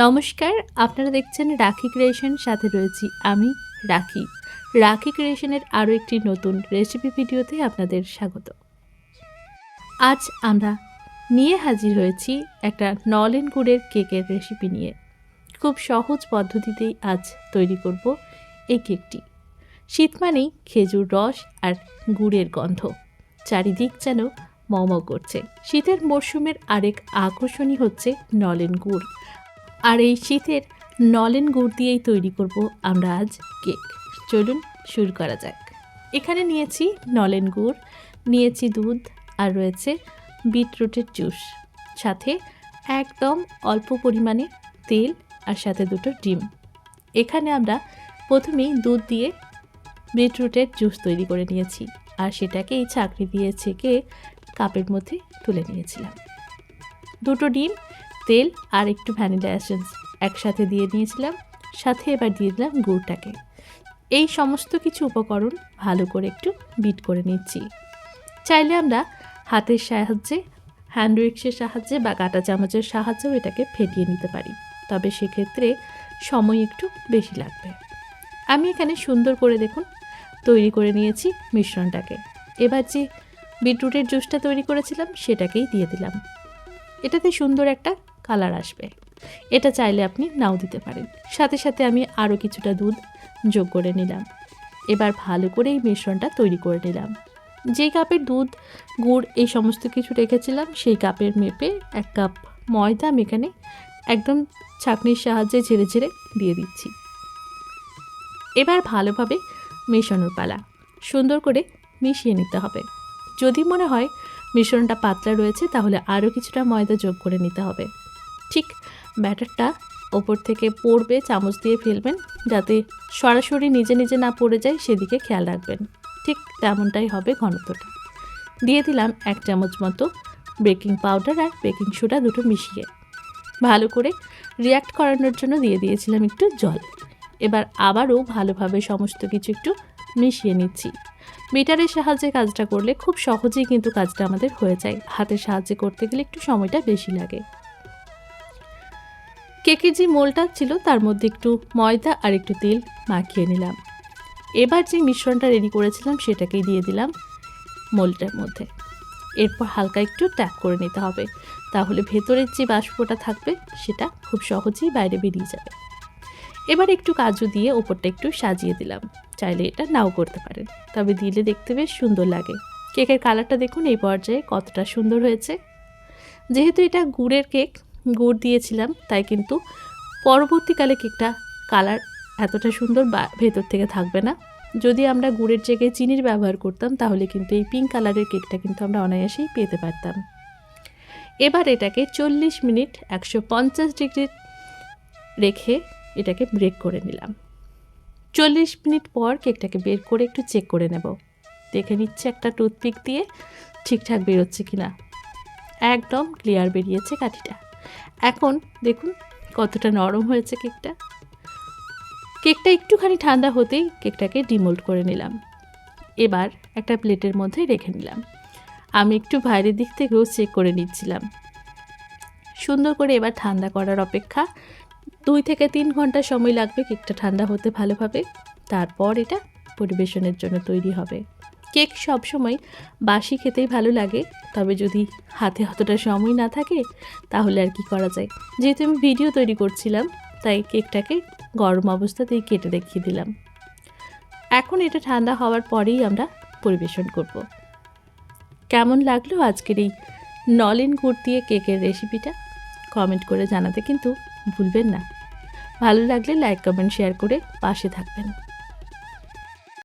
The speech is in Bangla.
নমস্কার, আপনারা দেখছেন রাখি ক্রিয়েশন, সাথে রয়েছি আমি, রাখি। রাখি ক্রিয়েশনের আরও একটি নতুন রেসিপি ভিডিওতে আপনাদের স্বাগত। আজ আমরা নিয়ে হাজির হয়েছি একটা নলেন গুড়ের কেকের রেসিপি নিয়ে। খুব সহজ পদ্ধতিতেই আজ তৈরি করব এই কেকটি। শীত মানেই খেজুর রস আর গুড়ের গন্ধ। চারিদিক যেন মম করছে। শীতের মরশুমের আরেক আকর্ষণই হচ্ছে নলেন গুড়। আর এই শীতের নলেন গুড় দিয়েই তৈরি করব আমরা আজ কেক। চলুন শুরু করা যাক। এখানে নিয়েছি নলেন গুড়, নিয়েছি দুধ আর রয়েছে বিটরুটের জুস। সাথে একদম অল্প পরিমাণে তেল আর সাথে দুটো ডিম। এখানে আমরা প্রথমেই দুধ দিয়ে বিটরুটের জুস তৈরি করে নিয়েছি আর সেটাকে এই চাকরি দিয়ে ছেঁকে কাপের মধ্যে তুলে নিয়েছিলাম। দুটো ডিম তেল আর একটু ভ্যানিলা এসেন্স একসাথে দিয়ে দিয়েছিলাম, সাথে এবার দিয়ে দিলাম গুড়টাকে। এই সমস্ত কিছু উপকরণ ভালো করে একটু বিট করে নিচ্ছি। চাইলে আমরা হাতের সাহায্যে হ্যান্ড উইক্সের সাহায্যে বা কাঁটা চামচের সাহায্যেও এটাকে ফেটিয়ে নিতে পারি। তবে সেক্ষেত্রে সময় একটু বেশি লাগবে। আমি এখানে সুন্দর করে দেখুন, তৈরি করে নিয়েছি মিশ্রণটাকে। এবার যে বিটরুটের জুসটা তৈরি করেছিলাম সেটাকেই দিয়ে দিলাম। এটাতে সুন্দর একটা কালার আসবে। এটা চাইলে আপনি নাও দিতে পারেন। সাথে সাথে আমি আরও কিছুটা দুধ যোগ করে নিলাম। এবার ভালো করে এই মিশ্রণটা তৈরি করে নিলাম। যেই কাপের দুধ, গুড় এই সমস্ত কিছু রেখেছিলাম, সেই কাপের মেপে এক কাপ ময়দা আমি এখানে একদম ছাঁকনির সাহায্যে ঝেড়ে ঝেড়ে দিয়ে দিচ্ছি। এবার ভালোভাবে মেশানোর পালা। সুন্দর করে মিশিয়ে নিতে হবে। যদি মনে হয় মিশ্রণটা পাতলা রয়েছে, তাহলে আরও কিছুটা ময়দা যোগ করে নিতে হবে। ঠিক ব্যাটারটা ওপর থেকে পড়বে, চামচ দিয়ে ফেলবেন যাতে সরাসরি নিজে নিজে না পড়ে যায়, সেদিকে খেয়াল রাখবেন। ঠিক তেমনটাই হবে ঘনত্বটা। দিয়ে দিলাম এক চামচ মতো বেকিং পাউডার আর বেকিং সোডা দুটো মিশিয়ে। ভালো করে রিয়াক্ট করানোর জন্য দিয়ে দিয়েছিলাম একটু জল। এবার আবারও ভালোভাবে সমস্ত কিছু একটু মিশিয়ে নিচ্ছি। মিটারের সাহায্যে কাজটা করলে খুব সহজেই কিন্তু কাজটা আমাদের হয়ে যায়। হাতের সাহায্যে করতে গেলে একটু সময়টা বেশি লাগে। কেকের যে মোলটা ছিল তার মধ্যে একটু ময়দা আর একটু তেল মাখিয়ে নিলাম। এবার যে মিশ্রণটা রেডি করেছিলাম সেটাকেই দিয়ে দিলাম মোলটার মধ্যে। এরপর হালকা একটু ট্যাপ করে নিতে হবে, তাহলে ভেতরের যে বাষ্পটা থাকবে সেটা খুব সহজেই বাইরে বেরিয়ে যাবে। এবার একটু কাজু দিয়ে ওপরটা একটু সাজিয়ে দিলাম, চাইলে এটা নাও করতে পারেন, তবে দিলে দেখতে বেশ সুন্দর লাগে। কেকের কালারটা দেখুন, এই পর্যায়ে কতটা সুন্দর হয়েছে। যেহেতু এটা গুড়ের কেক গুড় দিয়েছিলাম, তাই কিন্তু পরবর্তীকালে কেকটা কালার এতটা সুন্দর বা ভেতর থেকে থাকবে না। যদি আমরা গুড়ের জায়গায় চিনির ব্যবহার করতাম, তাহলে কিন্তু এই পিঙ্ক কালারের কেকটা কিন্তু আমরা অনায়াসেই পেতে পারতাম। এবার এটাকে চল্লিশ মিনিট একশো পঞ্চাশ ডিগ্রি রেখে এটাকে ব্রেক করে নিলাম। চল্লিশ মিনিট পর কেকটাকে বের করে একটু চেক করে নেব। দেখে নিচ্ছে একটা টুথপিক দিয়ে ঠিকঠাক বেরোচ্ছে কি না একদম ক্লিয়ার বেরিয়েছে কাঠিটা। এখন দেখুন কতটা নরম হয়েছে কেকটা। কেকটা একটুখানি ঠান্ডা হতেই কেকটাকে ডিমোল্ড করে নিলাম। এবার একটা প্লেটের মধ্যে রেখে নিলাম। আমি একটু বাইরের দিক থেকেও চেক করে নিচ্ছিলাম। সুন্দর করে এবার ঠান্ডা করার অপেক্ষা দুই থেকে তিন ঘণ্টা সময় লাগবে কেকটা ঠান্ডা হতে ভালোভাবে। তারপর এটা পরিবেশনের জন্য তৈরি হবে। কেক সবসময় বাসি খেতেই ভালো লাগে, তবে যদি হাতে অতটা সময় না থাকে, তাহলে আর কি করা যায়? যেহেতু আমি ভিডিও তৈরি করছিলাম, তাই কেকটাকে গরম অবস্থাতেই কেটে দেখিয়ে দিলাম। এখন এটা ঠান্ডা হওয়ার পরেই আমরা পরিবেশন করব। কেমন লাগল আজকের এই নলেন গুড় দিয়ে কেকের রেসিপিটা? কমেন্ট করে জানাতে কিন্তু ভুলবেন না। ভালো লাগলে লাইক, কমেন্ট, শেয়ার করে পাশে থাকবেন।